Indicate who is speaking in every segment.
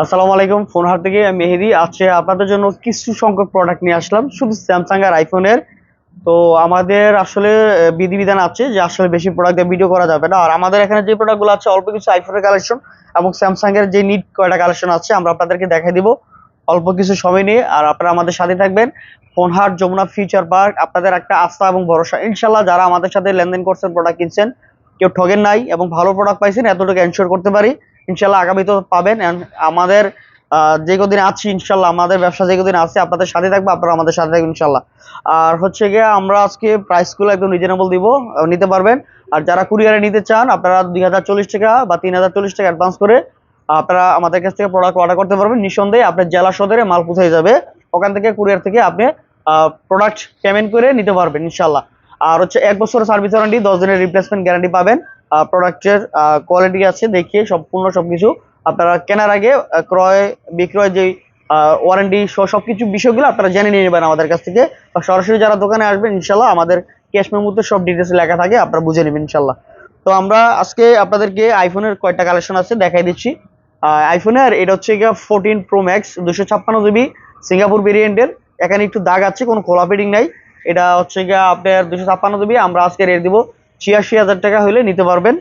Speaker 1: আসসালামু আলাইকুম ফোন হাট থেকে আমি মেহেদি। আছে আপনাদের জন্য কিছু সংখ্যক প্রোডাক্ট নিয়ে আসলাম, শুধু স্যামসাং আর আইফোনের তো আমাদের আসলে বিধিবিধান আছে যে আসলে বেশি প্রোডাক্ট দিয়ে ভিডিও করা যাবে না। আর আমাদের এখানে যে প্রোডাক্টগুলো আছে, অল্প কিছু আইফোনের কালেকশন এবং স্যামসাং এর যে নিট কয়টা কালেকশন আছে, আমরা আপনাদেরকে দেখাই দিব। অল্প কিছু সময় নিয়ে, আর আপনারা আমাদের সাথে থাকবেন। Phone Phonehat Jamuna Future Park আপনাদের একটা আস্থা এবং ভরসা। ইনশাল্লাহ যারা আমাদের সাথে লেনদেন করছেন প্রোডাক্ট কিনছেন, কেউ ঠগেন নাই এবং ভালো প্রোডাক্ট পাইছেন, এতটুকু এনশোর করতে পারি। ইনশাল্লাহ আগামীতেও পাবেন। আমাদের যে কদিন আছি ইনশাল্লাহ, আমাদের ব্যবসা যে কদিন আছে, আপনাদের সাথে থাকবে, আপনারা আমাদের সাথে থাকবেন ইনশাল্লাহ। আর হচ্ছে গিয়ে আমরা আজকে প্রাইসগুলো একদম রিজনেবল দিব নিতে পারবেন। আর যারা কুরিয়ারে নিতে চান, আপনারা দুই হাজার চল্লিশ টাকা বা তিন হাজার চল্লিশ টাকা অ্যাডভান্স করে আপনারা আমাদের কাছ থেকে প্রোডাক্ট অর্ডার করতে পারবেন। নিঃসন্দেহে আপনার জেলা সদরে মাল পৌঁছে যাবে। ওখান থেকে কুরিয়ার থেকে আপনি প্রোডাক্ট পেমেন্ট করে নিতে পারবেন ইনশাল্লাহ। আর হচ্ছে এক বছরের সার্ভিস ওয়ারেন্টি দশ দিনের রিপ্লেসমেন্ট গ্যারান্টি পাবেন। প্রোডাক্টের কোয়ালিটি আছে, দেখিয়ে সম্পূর্ণ সবকিছু আপনারা কেনার আগে ক্রয়, বিক্রয় যে ওয়ারেন্টি সবকিছু বিষয়গুলো আপনারা জেনে নিয়ে নেবেন আমাদের কাছ থেকে। সরাসরি যারা দোকানে আসবেন ইনশাল্লাহ আমাদের ক্যাশ মেমোতে সব ডিটেলস লেখা থাকে, আপনারা বুঝে নেবেন ইনশাল্লাহ তো আমরা আজকে আপনাদেরকে আইফোনের কয়টা কালেকশন আছে দেখাই দিচ্ছি। আইফোনের এটা হচ্ছে গিয়ে ফোরটিন প্রো ম্যাক্স দুশো ছাপ্পান্ন জিবি সিঙ্গাপুর ভেরিয়েন্টের এখানে একটু দাগ আছে, কোনো খোলা ফিটিং নাই। এটা হচ্ছে গিয়ে আপনার দুশো ছাপ্পান্ন জিবি আমরা আজকে রেট দিব ছিয়াশি হাজার টাকা হলে নিতে পারবেন।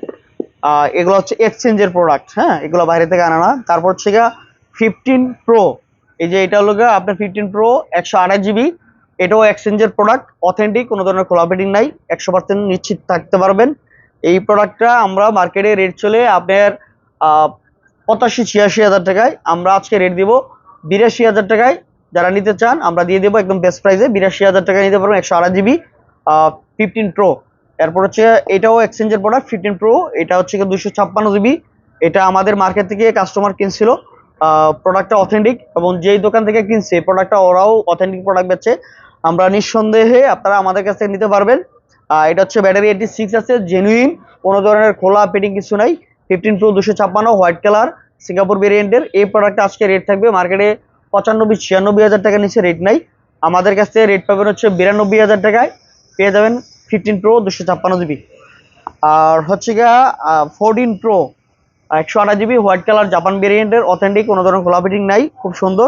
Speaker 1: এগুলো হচ্ছে এক্সচেঞ্জের প্রোডাক্ট হ্যাঁ? এগুলো বাইরে থেকে আনা না। তারপর হচ্ছে গা ফিফটিন প্রো এই যে এটা হলো আপনার ফিফটিন প্রো একশো আঠাশ জিবি এটাও এক্সচেঞ্জের প্রোডাক্ট অথেন্টিক কোনো ধরনের খোলা ফিটিং নাই। একশো পার্সেন্ট নিশ্চিত থাকতে পারবেন। এই প্রোডাক্টটা আমরা মার্কেটে রেট চলে আপনার পঁচাশি, ছিয়াশি হাজার টাকায়। আমরা আজকে রেট দিব বিরাশি হাজার টাকায়। যারা নিতে চান, আমরা দিয়ে দেবো একদম বেস্ট প্রাইসে বিরাশি হাজার টাকায় নিতে পারবেন একশো আঠাশ জিবি ফিফটিন প্রো এরপর হচ্ছে এটাও এক্সচেঞ্জের প্রোডাক্ট ফিফটিন প্রো এটা হচ্ছে দুশো ছাপ্পান্ন জিবি এটা আমাদের মার্কেট থেকে কাস্টমার কিনছিল। প্রোডাক্টটা অথেন্টিক এবং যেই দোকান থেকে কিনছে প্রোডাক্টটা ওরাও অথেন্টিক প্রোডাক্ট বেচে আমরা নিঃসন্দেহে আপনারা আমাদের কাছ থেকে নিতে পারবেন। এটা হচ্ছে ব্যাটারি এইটি সিক্স আছে জেনুইন কোনো ধরনের খোলা পেটিং কিছু নাই। ফিফটিন প্রো দুশো ছাপ্পান্ন হোয়াইট কালার সিঙ্গাপুর ভেরিয়েন্টের এই প্রোডাক্টটা আজকে রেট থাকবে মার্কেটে পঁচানব্বই, ছিয়ানব্বই হাজার টাকার নিচে রেট নাই। আমাদের কাছ থেকে রেট পাবেন হচ্ছে বিরানব্বই হাজার টাকায়। পেয়ে যাবেন ফিফটিন প্রো দুশো ছাপ্পান্ন জিবি আর হচ্ছে গিয়া ফোরটিন প্রো একশো আঠাশ জিবি হোয়াইট কালার জাপান ভেরিয়েন্টের অথেন্টিক কোনো ধরনের খোলা ফিটিং নাই, খুব সুন্দর।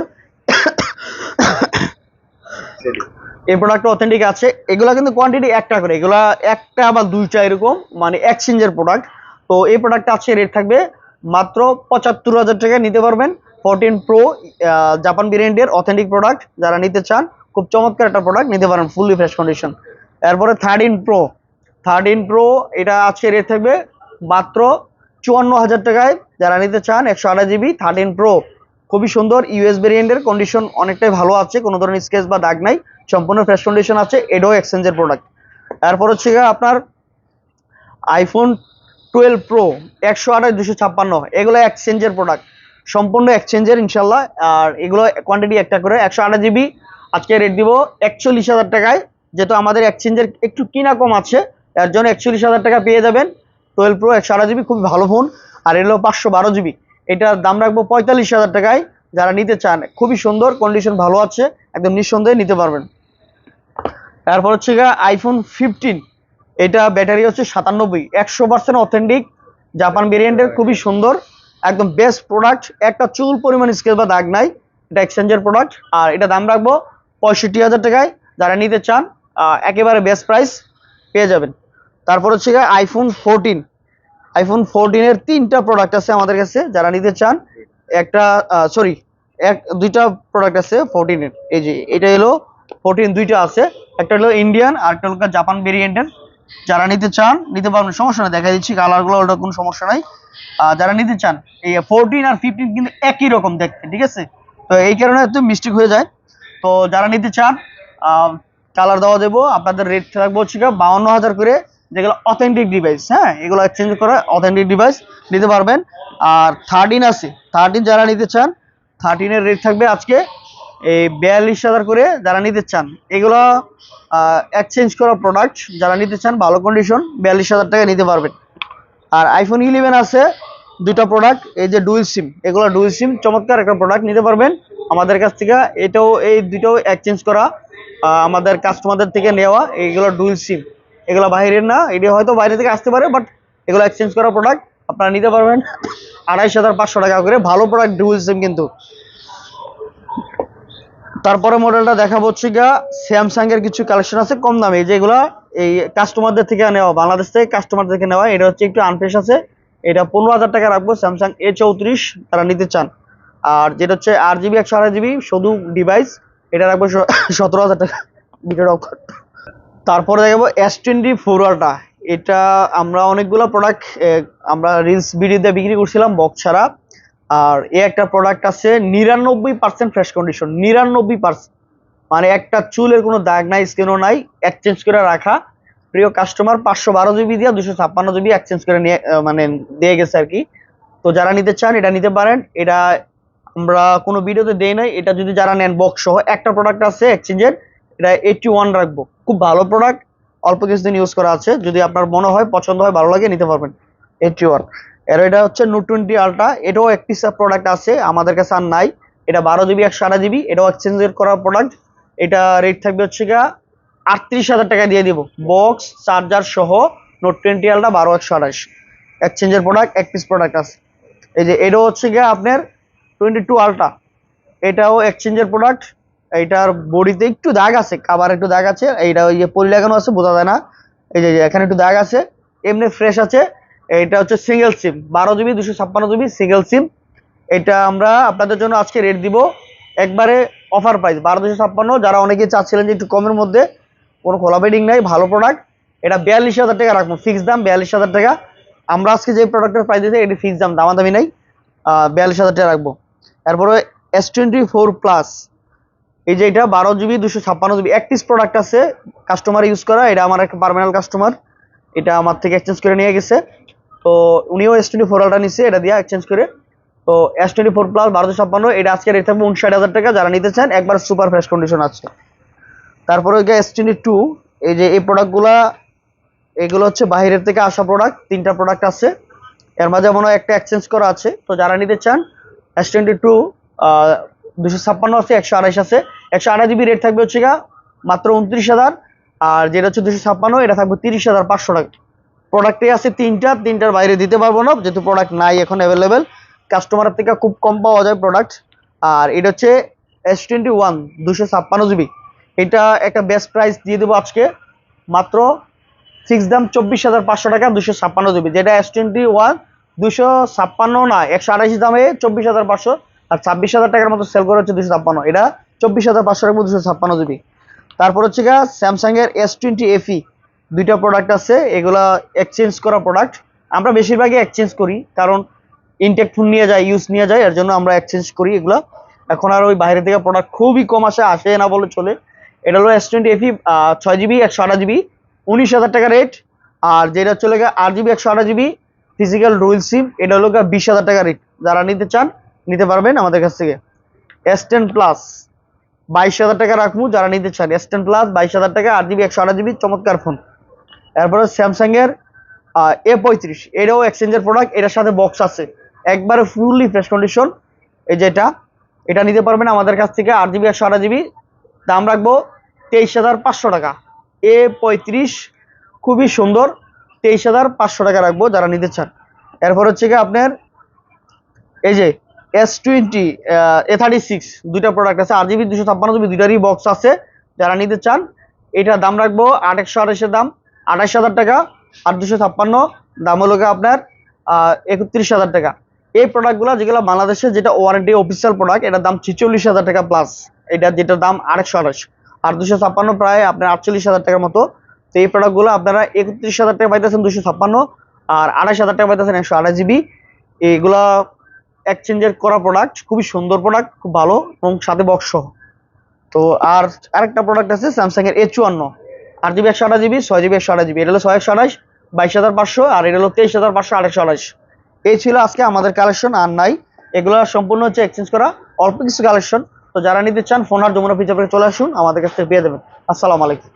Speaker 1: এই প্রোডাক্ট অথেন্টিক আছে। এগুলা কিন্তু কোয়ান্টিটি একটা করে, এগুলা একটা বা দুইটা এরকম মানে এক্সচেঞ্জের প্রোডাক্ট তো এই প্রোডাক্টটা আছে রেট থাকবে মাত্র পঁচাত্তর হাজার টাকা নিতে পারবেন। ফোরটিন প্রো জাপান ভেরিয়েন্টের অথেন্টিক প্রোডাক্ট যারা নিতে চান, খুব চমৎকার একটা প্রোডাক্ট নিতে পারেন ফুললি ফ্রেশ কন্ডিশন এরপরে থার্টিন প্রো থার্টিন প্রো এটা আজকে রেট থাকবে মাত্র চুয়ান্ন হাজার টাকায়। যারা নিতে চান একশো আঠাশ জিবি থার্টিন প্রো খুবই সুন্দর ইউএস ভেরিয়েন্টের কন্ডিশন অনেকটাই ভালো আছে, কোনো ধরনের স্কেচ বা দাগ নাই, সম্পূর্ণ ফ্রেশ কন্ডিশন আছে এডো এক্সচেঞ্জের প্রোডাক্ট এরপর হচ্ছে আপনার আইফোন টুয়েলভ প্রো একশো আঠাশ, দুশো ছাপ্পান্ন, এগুলো এক্সচেঞ্জের প্রোডাক্ট সম্পূর্ণ এক্সচেঞ্জের ইনশাল্লাহ, আর এগুলো কোয়ান্টিটি একটা করে, একশো আঠাশ জিবি আজকে রেট দিব একচল্লিশ হাজার টাকায়। যেহেতু আমাদের এক্সচেঞ্জের একটু কিনা কম আছে এর জন্য একচল্লিশ হাজার টাকা পেয়ে যাবেন। টুয়েলভ প্রো একশো আঠাশ জিবি খুবই ভালো ফোন আর এলো পাঁচশো বারো জিবি এটার দাম রাখব পঁয়তাল্লিশ হাজার টাকায়। যারা নিতে চান, খুবই সুন্দর কন্ডিশন ভালো আছে, একদম নিঃসন্দেহে নিতে পারবেন। তারপর হচ্ছে আইফোন ফিফটিন এটা ব্যাটারি হচ্ছে সাতানব্বই, একশো পার্সেন্ট অথেন্টিক জাপান ভেরিয়েন্টের খুবই সুন্দর। একদম বেস্ট প্রোডাক্ট একটা চুল পরিমাণ স্কেল বা দাগ নাই। এটা এক্সচেঞ্জের প্রোডাক্ট আর এটা দাম রাখব পঁয়ষট্টি হাজার টাকায়। যারা নিতে চান একেবারে বেস্ট প্রাইস পেয়ে যাবেন। তারপর হচ্ছে আইফোন ফোরটিন আইফোন ফোরটিনের তিনটা প্রোডাক্ট আছে আমাদের কাছে, যারা নিতে চান, একটা সরি এক, দুইটা প্রোডাক্ট আছে ফোরটিনের এই যে, এটা হলো ফোরটিন দুইটা আছে। একটা হলো ইন্ডিয়ান আর একটা হলো জাপান ভেরিয়েন্টের যারা নিতে চান, নিতে পারবেন, সমস্যা নাই দেখা দিচ্ছি কালারগুলো ওটা কোনো সমস্যা নাই। যারা নিতে চান, এই ফোরটিন আর ফিফটিন কিন্তু একই রকম দেখতে, ঠিক আছে? তো এই কারণে একটু মিস্টেক হয়ে যায়। তো যারা নিতে চান কালার দেওয়া দেবো, আপনাদের রেট থাকব হচ্ছে বাউন্ন হাজার করে, যেগুলো অথেন্টিক ডিভাইস হ্যাঁ? এগুলো এক্সচেঞ্জ করে অথেন্টিক ডিভাইস নিতে পারবেন। আর থার্টিন আছে থার্টিন যারা নিতে চান থার্টিনের রেট থাকবে আজকে এই বিয়াল্লিশ হাজার করে যারা নিতে চান। এগুলো এক্সচেঞ্জ করা প্রোডাক্ট যারা নিতে চান, ভালো কন্ডিশন বিয়াল্লিশ হাজার টাকা নিতে পারবেন। আর আইফোন ইলেভেন আছে দুটা প্রোডাক্ট এই যে ডুয়েল সিম এগুলো ডুয়েল সিম চমৎকার একটা প্রোডাক্ট নিতে পারবেন। আমাদের কাছ থেকে এটাও, এই দুটোও এক্সচেঞ্জ করা আমাদের কাস্টমারদের থেকে নেওয়া এইগুলো ডুয়েল সিম এগুলো বাইরের না, এটি হয়তো বাইরে থেকে আসতে পারে বাট এগুলো এক্সচেঞ্জ করা প্রোডাক্ট আপনারা নিতে পারবেন। আড়াইশো হাজার পাঁচশো টাকা করে, ভালো প্রোডাক্ট ডুয়েল সিম কিন্তু। তারপরে মডেলটা দেখাবো হচ্ছে গা স্যামসাং এর কিছু কালেকশন আছে, কম দামে। যেগুলো এই কাস্টমারদের থেকে নেওয়া, বাংলাদেশ থেকে কাস্টমারদের থেকে নেওয়া, এটা হচ্ছে একটু আনফ্রেশ আছে। এটা পনেরো হাজার টাকা রাখব স্যামসাং এ চৌত্রিশ, তারা নিতে চান। আর যেটা হচ্ছে আট জিবি একশো আড়াই জিবি শুধু ডিভাইস এটা রাখব সতেরো হাজার টাকা। ভিডিওটা অফ কর। তারপরে দেখাবো এস টোয়েন্টি ফোর এটা আমরা অনেকগুলো প্রোডাক্ট আমরা রিলস ভিডিওতে বিক্রি করছিলাম বক্স ছাড়া। আর এ একটা প্রোডাক্ট আছে, নিরানব্বই পার্সেন্ট ফ্রেশ কন্ডিশন নিরানব্বই পার্সেন্ট মানে একটা চুলের কোনো দাগ নাই স্কিনও নাই এক্সচেঞ্জ করে রাখা। প্রিয় কাস্টমার পাঁচশো বারো জিবি দিয়ে, দুশো ছাপ্পান্ন জিবি এক্সচেঞ্জ করে নিয়ে মানে দিয়ে গেছে আর কি। তো যারা নিতে চান, এটা নিতে পারেন। এটা আমরা কোনো ভিডিওতে দেই নাই। এটা যদি যারা নেন বক্স সহ, একটা প্রোডাক্ট আছে এক্সচেঞ্জের এটা এইটটি ওয়ান রাখব। খুব ভালো প্রোডাক্ট অল্প কিছুদিন ইউজ করা আছে। যদি আপনার মনে হয়, পছন্দ হয়, ভালো লাগে, নিতে পারবেন। এইটটি ওয়ানের এটা হচ্ছে নোট টোয়েন্টি আলট্রা এটাও একটি প্রোডাক্ট আছে, আমাদের কাছে আর নাই। এটা বারো জিবি একশো আঠাশ জিবি এটাও এক্সচেঞ্জের করা প্রোডাক্ট এটা রেট থাকবে হচ্ছে গা আটত্রিশ হাজার টাকা দিয়ে দিব। বক্স চার্জার সহ নোট টোয়েন্টি আলট্রা বারো, একশো আঠাশ এক্সচেঞ্জের প্রোডাক্ট এক পিস প্রোডাক্ট আছে। এই যে, এটাও হচ্ছে গিয়ে আপনার টোয়েন্টি টু আলট্রা। এটাও এক্সচেঞ্জের প্রোডাক্ট এইটার বডিতে একটু দাগ আছে কাবার একটু দাগ আছে, এইটা ওই যে পলি লাগানো আছে, বোঝা যায় না। এই যে এখানে একটু দাগ আছে, এমনি ফ্রেশ আছে। এটা হচ্ছে সিঙ্গেল সিম বারো জিবি দুশো ছাপ্পান্ন জিবি সিঙ্গেল সিম এটা আমরা আপনাদের জন্য আজকে রেট দিব। একবারে অফার প্রাইস বারো, দুশো ছাপ্পান্ন। যারা অনেকে চাচ্ছিলেন যে একটু কমের মধ্যে, কোনো খোলা বেডিং নাই, ভালো প্রোডাক্ট এটা বিয়াল্লিশ হাজার টাকা রাখব ফিক্স দাম বিয়াল্লিশ হাজার টাকা। আমরা আজকে যে প্রোডাক্টের প্রাইস দিয়েছি, এটি ফিক্স দাম, দামাদামি নাই। বিয়াল্লিশ হাজার টাকা রাখব। এরপরে এস টোয়েন্টি ফোর প্লাস এই যে এটা বারো জিবি দুশো ছাপ্পান্ন জিবি এক পিস প্রোডাক্ট আছে কাস্টমার ইউজ করা, এটা আমার একটা পার্মানেন্ট কাস্টমার এটা আমার থেকে এক্সচেঞ্জ করে নিয়ে গেছে। তো উনিও এস টোয়েন্টি ফোর আলটা নিচ্ছে এটা দিয়ে এক্সচেঞ্জ করে। তো এস টোয়েন্টি ফোর প্লাস বারোশো ছাপ্পান্ন, এটা আজকে রেট থাকবে উনষাট হাজার টাকা। যারা নিতে চান, একবার সুপার ফ্রেশ কন্ডিশন আছে। তারপরে ওই এস টোয়েন্টি টু এই যে এই প্রোডাক্টগুলা এগুলো হচ্ছে বাইরের থেকে আসা প্রোডাক্ট তিনটা প্রোডাক্ট আছে। এর মাঝে মনে হয় একটা এক্সচেঞ্জ করা আছে। তো যারা নিতে চান এস টোয়েন্টি টু দুশো ছাপ্পান্ন আছে, একশো আড়াইশ আছে। একশো আড়াই জিবি রেট থাকবে হচ্ছে গা মাত্র উনত্রিশ হাজার, আর যেটা হচ্ছে দুশো ছাপ্পান্ন, এটা থাকবে তিরিশ হাজার পাঁচশো টাকা। প্রোডাক্টে আছে তিনটা, তিনটার বাইরে দিতে পারব না, যেহেতু প্রোডাক্ট নাই এখন অ্যাভেলেবেল কাস্টমারের থেকে খুব কম পাওয়া যায় প্রোডাক্ট আর এটা হচ্ছে এস টোয়েন্টি ওয়ান দুশো ছাপ্পান্ন জিবি এটা একটা বেস্ট প্রাইস দিয়ে দেবো আজকে, মাত্র ফিক্স দাম চব্বিশ হাজার পাঁচশো টাকা, দুশো ছাপ্পান্ন জিবি যেটা এস টোয়েন্টি ওয়ান দুশো ছাপ্পান্ন না, একশো আড়াইশি দামে চব্বিশ হাজার পাঁচশো আর ছাব্বিশ হাজার টাকার মতো সেল করা হচ্ছে দুশো ছাপ্পান্ন। এটা চব্বিশ হাজার পাঁচশো টাকা দুশো ছাপ্পান্ন জিবি। তারপর হচ্ছে গা স্যামসাং এর এস টোয়েন্টি এফি দুইটা প্রোডাক্ট আছে, এগুলা এক্সচেঞ্জ করা প্রোডাক্ট আমরা বেশিরভাগই এক্সচেঞ্জ করি, কারণ ইনটেক ফোন নিয়ে যায় ইউজ নিয়ে যায়, এর জন্য আমরা এক্সচেঞ্জ করি এগুলা। এখন আর ওই বাইরে থেকে প্রোডাক্ট খুবই কম আসে আসে না বলে চলে। এটা হলো এস টোয়েন্টি এফি ছয় জিবি, একশো আঠাশ জিবি, উনিশ হাজার টাকা রেট আর যেটা চলে গেছে আট জিবি, একশো আঠাশ জিবি ফিজিক্যাল রুইল সিম এটা হলো বিশ হাজার টাকা রেট যারা নিতে চান, নিতে পারবেন আমাদের কাছ থেকে। এস টেন প্লাস বাইশ হাজার টাকা রাখব যারা নিতে চান। এস টেন প্লাস বাইশ হাজার টাকা, আট জিবি একশো আঠাশ জিবি চমৎকার ফোন এরপরে স্যামসাং এর এ পঁয়ত্রিশ, এটাও এক্সচেঞ্জের প্রোডাক্ট এটার সাথে বক্স আছে। একবারে ফুললি ফ্রেশ কন্ডিশন এই যেটা এটা নিতে পারবেন আমাদের কাছ থেকে আট জিবি একশো আঠাশ জিবি দাম রাখব তেইশ হাজার পাঁচশো টাকা। এ পঁয়ত্রিশ, খুবই সুন্দর। তেইশ হাজার পাঁচশো টাকা রাখব যারা নিতে চান। এরপর হচ্ছে কি আপনার এই যে S twenty A thirty six দুইটা প্রোডাক্ট আছে আট জিবি দুশো ছাপ্পান্ন জিবি দুইটারই বক্স আছে যারা নিতে চান। এটার দাম রাখব আট একশো আঠাশের দাম আঠাশ হাজার টাকা, আর দুশো ছাপ্পান্ন, দাম হলো আপনার একত্রিশ হাজার টাকা। এই প্রোডাক্টগুলো যেগুলো বাংলাদেশে যেটা ওয়ারেন্টি অফিসিয়াল প্রোডাক্ট এটার দাম ছিচল্লিশ হাজার টাকা প্লাস এটা যেটার দাম আরেকশো আঠাশ আর দুশো ছাপ্পান্ন প্রায় আপনার আটচল্লিশ হাজার টাকার মতো তো এই প্রোডাক্টগুলো আপনারা একত্রিশ হাজার টাকা পাইতেছেন দুশো ছাপ্পান্ন আর আঠাশ হাজার টাকা পাইতেছেন একশো আঠাশ জিবি এইগুলা এক্সচেঞ্জের করা প্রোডাক্ট খুবই সুন্দর প্রোডাক্ট খুব ভালো এবং সাথে বক্স তো আর আরেকটা প্রোডাক্ট আছে স্যামসাং এর এ চুয়ান্ন। আট জিবি একশো আঠাশ জিবি ছয় জিবি একশো আঠাশ জিবি এটা হলো ছয় একশো আঠাশ বাইশ হাজার পাঁচশো আর এটা হলো তেইশ হাজার পাঁচশো আঠাশশো আঠাশ এই ছিল আজকে আমাদের কালেকশন আর নাই। এগুলো সম্পূর্ণ হচ্ছে এক্সচেঞ্জ করা, অল্প কিছু কালেকশন তো যারা নিতে চান, ফোন আর যমুনা ফিচার চলে আসুন, আমাদের কাছ থেকে পেয়ে দেবেন আসসালামু আলাইকুম।